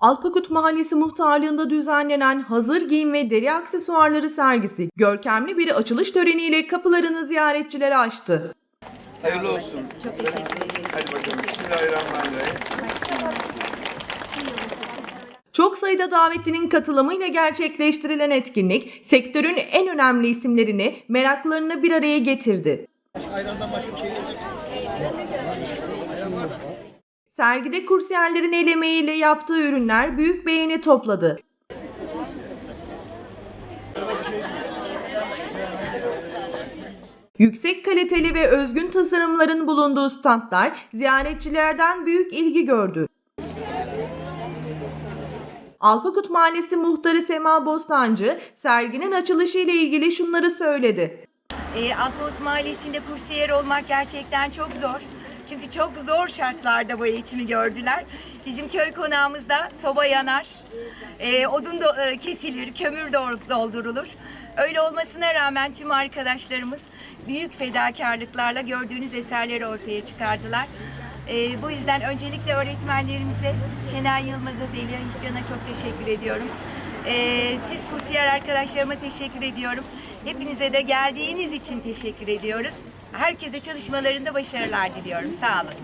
Alpakut Mahallesi Muhtarlığı'nda düzenlenen hazır giyim ve deri aksesuarları sergisi görkemli bir açılış töreniyle kapılarını ziyaretçilere açtı. Hayırlı olsun. Çok teşekkür ederim. Hadi bakalım. Bismillahirrahmanirrahim. Çok sayıda davetlinin katılımıyla gerçekleştirilen etkinlik sektörün en önemli isimlerini meraklarını bir araya getirdi. Sergide kursiyerlerin el emeğiyle yaptığı ürünler büyük beğeni topladı. Yüksek kaliteli ve özgün tasarımların bulunduğu standlar ziyaretçilerden büyük ilgi gördü. Alpakut Mahallesi Muhtarı Sema Bostancı serginin açılışı ile ilgili şunları söyledi. E, Akbulut Mahallesi'nde kursiyer olmak gerçekten çok zor. Çünkü çok zor şartlarda bu eğitimi gördüler. Bizim köy konağımızda soba yanar, e, odun da, e, kesilir, kömür dol- doldurulur. Öyle olmasına rağmen tüm arkadaşlarımız büyük fedakarlıklarla gördüğünüz eserleri ortaya çıkardılar. E, bu yüzden öncelikle öğretmenlerimize Şenay Yılmaz'a, Zeliha İşcan'a çok teşekkür ediyorum. Ee, siz kursiyer arkadaşlarıma teşekkür ediyorum. Hepinize de geldiğiniz için teşekkür ediyoruz. Herkese çalışmalarında başarılar diliyorum. Sağ olun.